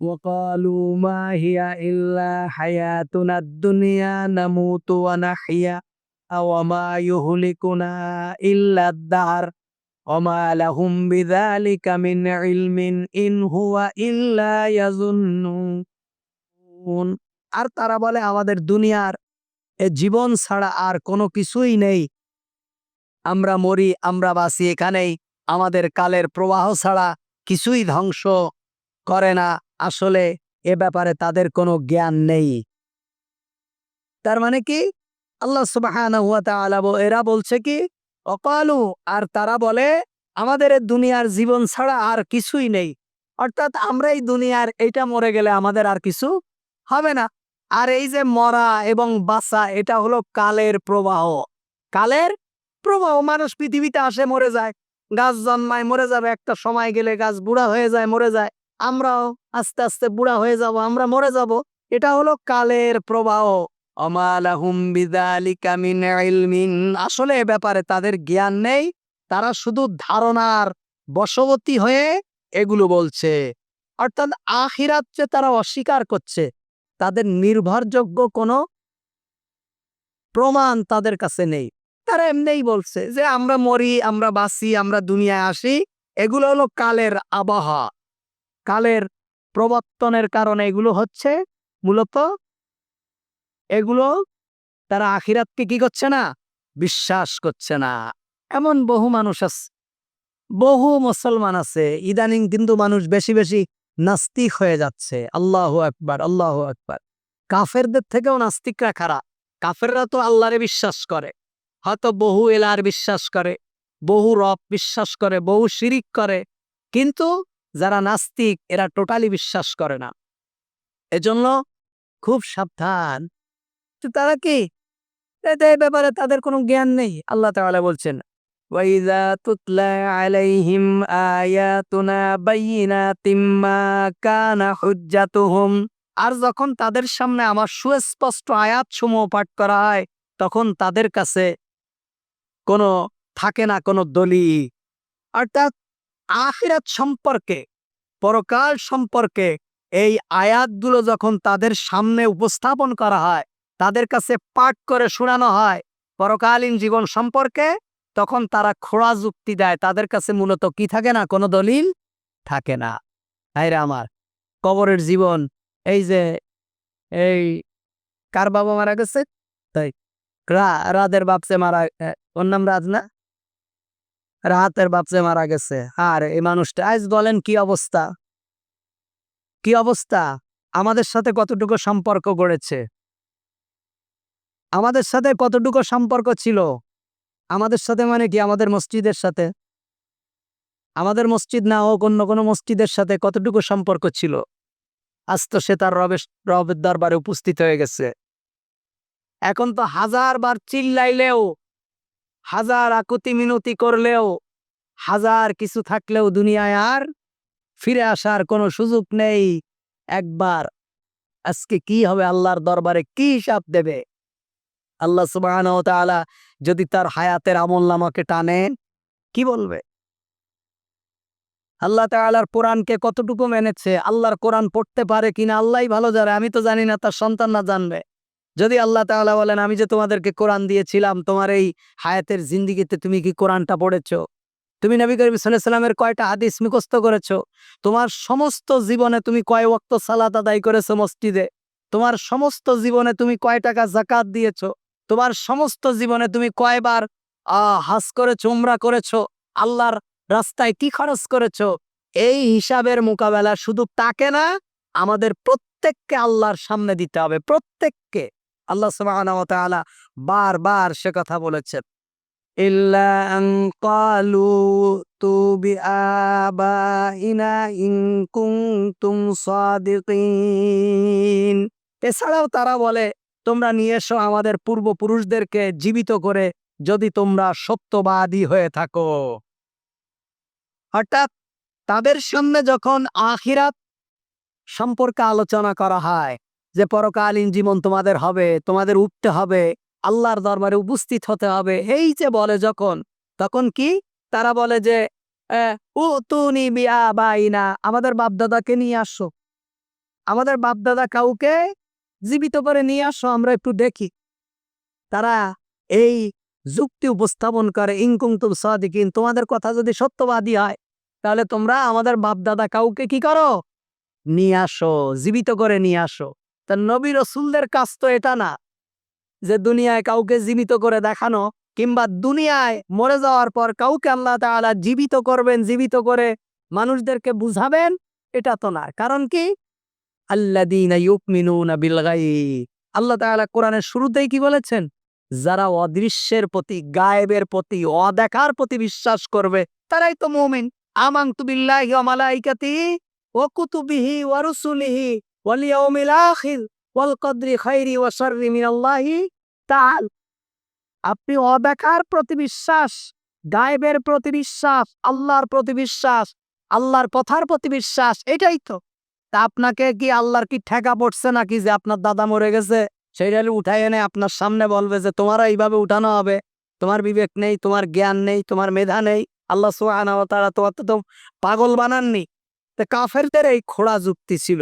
وقالوا ما هي إلا حياتنا الدنيا نموت ونحيا وما يهلكنا إلا الدهر وما لهم بذلك من علم إن هو إلا يظنون আর তারা বলে আমাদের দুনিয়ার এ জীবন ছাড়া আর কোনো কিছুই নেই আমরা মরি আমরা বাঁচি এখানেই আমাদের কালের প্রবাহ ছাড়া কিছুই ধ্বংস করে না আসলে এ ব্যাপারে তাদের কোনো জ্ঞান নেই। তার মানে কি? আল্লাহ তাআলা এরা বলছে কি? অকালু, আর তারা বলে, আমাদের দুনিয়ার জীবন ছাড়া আর কিছুই নেই। অর্থাৎ আমরা এই দুনিয়ার এইটা মরে গেলে আমাদের আর কিছু হবে না। আর এই যে মরা এবং বাঁচা, এটা হলো কালের প্রবাহ। কালের প্রবাহ, মানুষ পৃথিবীতে আসে মরে যায়। গাছ জন্মায়, মরে যাবে। একটা সময় গেলে গাছ বুড়া হয়ে যায়, মরে যায়। আমরাও আস্তে আস্তে বুড়া হয়ে যাব, আমরা মরে যাব। এটা হলো কালের প্রবাহ। আসলে এ ব্যাপারে তাদের জ্ঞান নেই, তারা শুধু ধারণার বশবর্তী হয়ে এগুলো বলছে। অর্থাৎ আখিরাত তারা অস্বীকার করছে, তাদের নির্ভরযোগ্য কোনো প্রমাণ তাদের কাছে নেই। তারা এমনিই বলছে যে, আমরা মরি, আমরা বাঁচি, আমরা দুনিয়ায় আসি। এগুলো হলো কালের আবহাওয়া কালের প্রবর্তনের কারণে এগুলো হচ্ছে মূলত এগুলো তারা আখিরাতকে কি করছে না? বিশ্বাস করছে না। এমন বহু মানুষ আছে, বহু মুসলমান আছে, ইদানিং কিন্তু মানুষ বেশি বেশি নাস্তিক হয়ে যাচ্ছে। আল্লাহ একবার আল্লাহ একবার কাফেরদের থেকেও নাস্তিকরা খারাপ কাফেররা তো আল্লাহরে বিশ্বাস করে, হয়তো বহু এলার বিশ্বাস করে, বহু রব বিশ্বাস করে, বহু শিরিক করে, কিন্তু যারা নাস্তিক এরা টোটালি বিশ্বাস করে না এজন্য খুব সাবধান তো তারা কি এতে এই ব্যাপারে তাদের কোনো জ্ঞান নেই আল্লাহ তাআলা বলছেন وَإِذَا تُتْلَى عَلَيْهِمْ آيَاتُنَا بَيِّنَاتٍ مَا كَانَ حُجَّتُهُمْ আর যখন তাদের সামনে আমার সুস্পষ্ট আয়াত সমূহ পাঠ করা হয় তখন তাদের কাছে কোনো থাকে না কোনো দলি অর্থাৎ আখিরাত সম্পর্কে, পরকাল সম্পর্কে এই আয়াতগুলো যখন তাদের সামনে উপস্থাপন করা হয়, তাদের কাছে পাঠ করে শোনানো হয় পরকালীন জীবন সম্পর্কে, তখন তারা খোড়া যুক্তি দেয়, তাদের কাছে মূলত কি থাকে না? কোনো দলিল থাকে না। তাইরে আমার, কবরের জীবন, এই যে, এই কার বাবা মারা গেছে? তাই রাদের বাপসে মারা ওর নাম রাজ না? রাহাতের বাপসে মারা গেছে। আর এই মানুষটা, আজ বলেন কি অবস্থা? কি অবস্থা? আমাদের সাথে কতটুকু সম্পর্ক গড়েছে? আমাদের সাথে কতটুকু সম্পর্ক ছিল? আমাদের সাথে মানে কি? আমাদের মসজিদের সাথে? আমাদের মসজিদ না হোক, অন্য কোনো মসজিদের সাথে কতটুকু সম্পর্ক ছিল? আজ তো সে তার রবের রবের দরবারে উপস্থিত হয়ে গেছে। এখন তো হাজার বার চিল্লাইলেও হাজার আকুতি মিনতি করলেও, হাজার কিছু থাকলেও দুনিয়ায় আর ফিরে আসার কোনো সুযোগ নেই। একবার আজকে কি হবে আল্লাহর দরবারে কি হিসাব দেবে? আল্লাহ তাআলা যদি তার হায়াতের আমল নামাকে টানেন কি বলবে? আল্লাহ তাআলার কোরআনকে কতটুকু মেনেছে? আল্লাহর কোরআন পড়তে পারে কিনা? আল্লাহ ভালো জানে। আমি তো জানি না, তার সন্তান না জানবে। যদি আল্লাহ তাআলা বলেন, আমি যে তোমাদেরকে কোরআন দিয়েছিলাম, তোমার এই হায়াতের জিন্দিগিতে তুমি কি কোরআনটা পড়েছ? তুমি নবী করিম সাল্লামের কয়টা হাদিস মুখস্থ করেছ? তোমার সমস্ত জীবনে তুমি কয় ওয়াক্ত সালাত আদায় করেছ মসজিদে? তোমার সমস্ত জীবনে তুমি কয় টাকা জাকাত দিয়েছ? তোমার সমস্ত জীবনে তুমি কয়বার হাজ করেছ, উমরা করেছ? আল্লাহর রাস্তায় কি খরচ করেছ? এই হিসাবের মোকাবেলা শুধু তাকে না, আমাদের প্রত্যেককে আল্লাহর সামনে দিতে হবে, প্রত্যেককে। আল্লাহ তাআলা বারবার সে কথা বলেছেন। এছাড়াও তারা বলে, তোমরা নিয়ে এসো আমাদের পূর্বপুরুষদেরকে জীবিত করে যদি তোমরা সত্যবাদী হয়ে থাকো। অর্থাৎ তাদের সামনে যখন আখিরাত সম্পর্কে আলোচনা করা হয় যে পরকালীন জীবন তোমাদের হবে, তোমাদের উঠতে হবে, আল্লাহর দরবারে উপস্থিত হতে হবে। এই যে বলে যখন, তখন কি? তারা বলে যে ও তুনি বিয়া বাইনা আমাদের বাপদাদাকে নিয়ে আসো। আমাদের বাপদাদা কাউকে জীবিত করে নিয়ে আসো, আমরা একটু দেখি। তারা এই যুক্তি উপস্থাপন করে ইনকুম তুম সাদিকিন, তোমাদের কথা যদি সত্যবাদী হয়, তাহলে তোমরা আমাদের বাপদাদা কাউকে কি করো? নিয়ে আসো, জীবিত করে নিয়ে আসো। তা নবী রসুলদের কাজ তো এটা না যে দুনিয়ায় কাউকে জীবিত করে দেখানো কিংবা দুনিয়ায় মরে যাওয়ার পর কাউকে আল্লাহ তাআলা জীবিত করবেন, জীবিত করে মানুষদেরকে বুঝাবেন, এটা তো না। কারণ কি? আল্লাহ তাআলা কোরআনের শুরুতেই কি বলেছেন? যারা অদৃশ্যের প্রতি, গায়েবের প্রতি, অদেখার প্রতি বিশ্বাস করবে, তারাই তো মুমিন। আমানতু বিল্লাহি ওয়া মালাইকাতিহি ওয়া কুতুবিহি ওয়া আখির ওয়াল কদরি খাইরি ওয়া শাররি মিনাল্লাহি তাআল আপনি অবেকার প্রতি বিশ্বাস, গায়েবের প্রতি বিশ্বাস, আল্লাহর প্রতি বিশ্বাস, আল্লাহর কথার প্রতি বিশ্বাস, এটাই তো। তা আপনাকে কি আল্লাহর কি ঠেকা পড়ছে নাকি যে আপনার দাদা মরে গেছে? সেইটা উঠাই এনে আপনার সামনে বলবে যে তোমার এইভাবে উঠানো হবে। তোমার বিবেক নেই, তোমার জ্ঞান নেই, তোমার মেধা নেই। আল্লাহ সুবহানাহু তারা তোমার তো পাগল বানাননি। তা কাফেরদের এই খোড়া যুক্তি ছিল।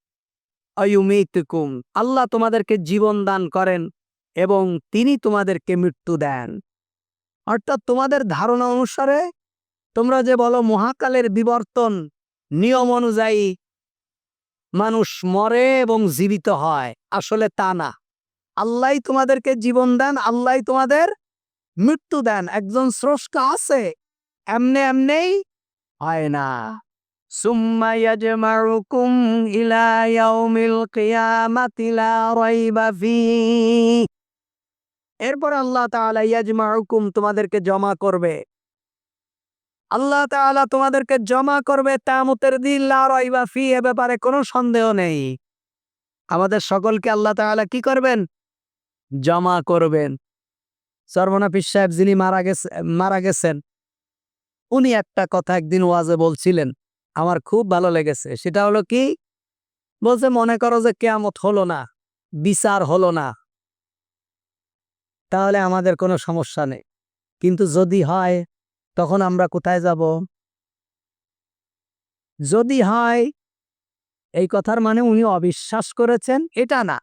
অয়ুমিতুকুম। আল্লাহ তোমাদেরকে জীবন দান করেন এবং তিনি তোমাদেরকে মৃত্যু দেন। অর্থাৎ তোমাদের ধারণা অনুসারে তোমরা যে বলো মহাকালের বিবর্তন নিয়ম অনুযায়ী মানুষ মরে এবং জীবিত হয়, আসলে তা না। আল্লাহ তোমাদেরকে জীবন দেন আল্লাহ তোমাদের মৃত্যু দেন। একজন স্রষ্টা আছে, এমনে এমনেই হয় না। সুম্মা ইয়াজমাউকুম ইলা ইয়াউমিল কিয়ামাতি লা রাইবা ফীহ এরপর আল্লাহ তাআলা ইয়াজমাউকুম তোমাদেরকে জমা করবে। আল্লাহ তাআলা তোমাদেরকে জমা করবে তামুতের দিন লা রাইবা ফি এ ব্যাপারে কোনো সন্দেহ নেই। আমাদের সকলকে আল্লাহ তাআলা কি করবেন? জমা করবেন। সর্বনা পীর সাহেব যিনি মারা গেছে, মারা গেছেন, উনি একটা কথা একদিন ওয়াজে বলছিলেন আমার খুব ভালো লেগেছে। সেটা হলো কি? বলছে, মনে করো যে কেয়ামত হলো না, বিচার হলো না। তাহলে আমাদের কোনো সমস্যা নেই। কিন্তু যদি হয়, তখন আমরা কোথায় যাব? যদি হয়, এই কথার মানে উনি অবিশ্বাস করেছেন, এটা না।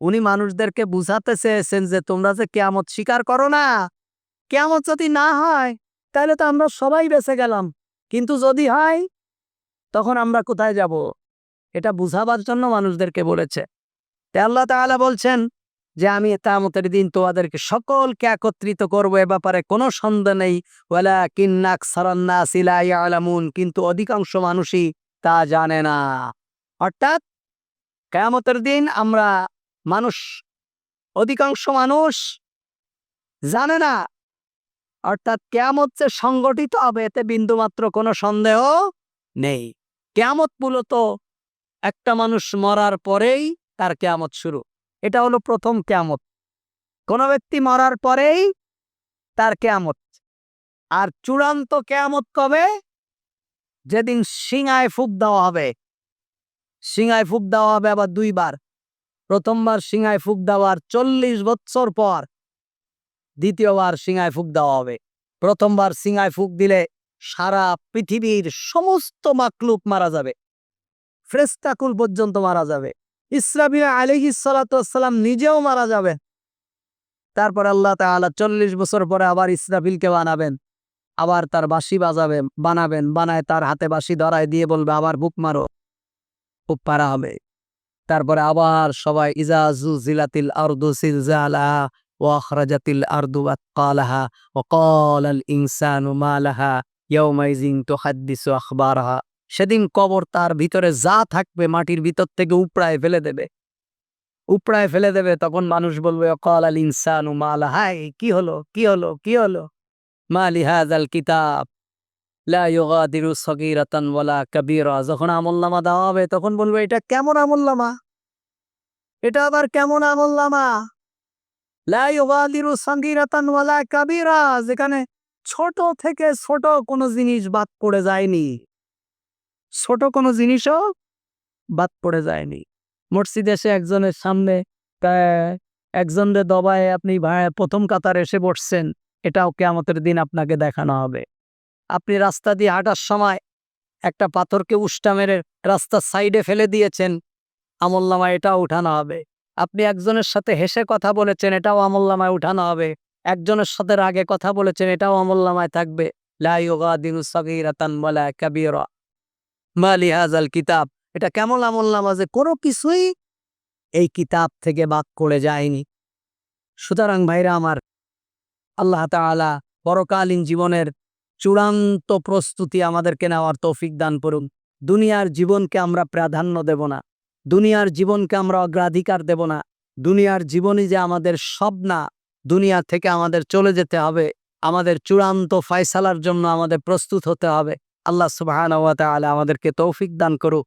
উনি মানুষদেরকে বুঝাতে চেয়েছেন যে, তোমরা যে কেয়ামত স্বীকার করো না, কেয়ামত যদি না হয়, তাহলে তো আমরা সবাই বেঁচে গেলাম। কিন্তু যদি হয় তখন আমরা কোথায় যাব? এটা বুঝাবার জন্য মানুষদেরকে বলেছে। তে আল্লাহ তাআলা বলছেন যে, আমি তামতের দিন তোমাদেরকে সকলকে একত্রিত করব, এ ব্যাপারে কোনো সন্দেহ নেই। ওয়ালা কিন্নাক সারান্না সিলাই আলামুন কিন্তু অধিকাংশ মানুষই তা জানে না। অর্থাৎ কেয়ামতের দিন আমরা মানুষ, অধিকাংশ মানুষ জানে না। অর্থাৎ কেয়ামত যে সংগঠিত হবে, এতে বিন্দুমাত্র কোনো সন্দেহ নেই। কেয়ামত মূলত একটা মানুষ মরার পরেই তার কেয়ামত শুরু। এটা হলো প্রথম কেয়ামত। কোন ব্যক্তি মরার পরেই তার কেয়ামত। আর চূড়ান্ত কেয়ামত কবে? যেদিন সিঙায় ফুক দেওয়া হবে। সিঙায় ফুক দেওয়া হবে আবার দুইবার। প্রথমবার সিঙায় ফুক দেওয়ার চল্লিশ বৎসর পর দ্বিতীয়বার সিঙায় ফুক দেওয়া হবে। প্রথমবার সিঙায় ফুক দিলে সারা পৃথিবীর সমস্ত মাকলুক মারা যাবে। ফ্রেস্তাকুল পর্যন্ত মারা যাবে। ইসরাবিয়া আলহি সালাতাম নিজেও মারা যাবেন। তারপর আল্লাহ তালা চল্লিশ বছর পরে আবার ইসরাফিলকে বানাবেন। আবার তার বাসি বাজাবে, বানাবেন, বানায় তার হাতে বাসি ধরায় দিয়ে বলবে, আবার বুক মারো, খুব পারা হবে। তারপরে আবার সবাই ইজাজু জিলাতিল আর্দু সিলজালা ওয়াখরাজাতিল আর্দু আকালাহা ও ক্বালাল ইনসানু মালাহা ইয়াউমাইজিং তো হাদ্দিসু আখবারহা। সেদিন কবর তার ভিতরে যা থাকবে মাটির ভিতর থেকে উপড়ায় ফেলে দেবে। উপড়ায় ফেলে দেবে, তখন মানুষ বলবে অকাল আল ইনসানু মাল। হাই কি হলো? কি হলো? কি হলো? মালি হাজ আল কিতাব লাগাদিরু কবিরা। যখন আমল্লামা দেওয়া হবে, তখন বলবে, এটা কেমন আমল্লামা এটা আবার কেমন আমল্লামা দিরু সগিরাতান ওয়ালা কবিরা, যেখানে ছোট থেকে ছোট কোনো জিনিস বাদ পড়ে যায়নি। ছোট কোনো জিনিসও বাদ পড়ে যায়নি। মসজিদে এসে একজনের সামনে একজনের দবায় আপনি প্রথম কাতার এসে বসছেন, এটাও কেয়ামতের দিন আপনাকে দেখানো হবে। আপনি রাস্তা দিয়ে হাঁটার সময় একটা পাথরকে উষ্টা মেরে রাস্তার সাইডে ফেলে দিয়েছেন আমল্লামায় এটাও উঠানো হবে। আপনি একজনের সাথে হেসে কথা বলেছেন, এটাও আমল্লামায় উঠানো হবে। একজনের সাথে আগে কথা বলেছেন, এটাও আমল্লামায় থাকবে। কিতাব। এটা কেমন আমলনামা যে কোনো কিছুই এই কিতাব থেকে বাদ করে যায়নি। সুতরাং ভাইরা আমার, আল্লাহ তাআলা পরকালীন জীবনের চূড়ান্ত প্রস্তুতি আমাদেরকে নেওয়ার তৌফিক দান করুন। দুনিয়ার জীবনকে আমরা প্রাধান্য দেব না। দুনিয়ার জীবনকে আমরা অগ্রাধিকার দেব না। দুনিয়ার জীবনই যে আমাদের সব না দুনিয়া থেকে আমাদের চলে যেতে হবে। আমাদের চূড়ান্ত ফয়সালার জন্য আমাদের প্রস্তুত হতে হবে। আল্লাহ সুবাহ আমাদেরকে তৌফিক দান করুক।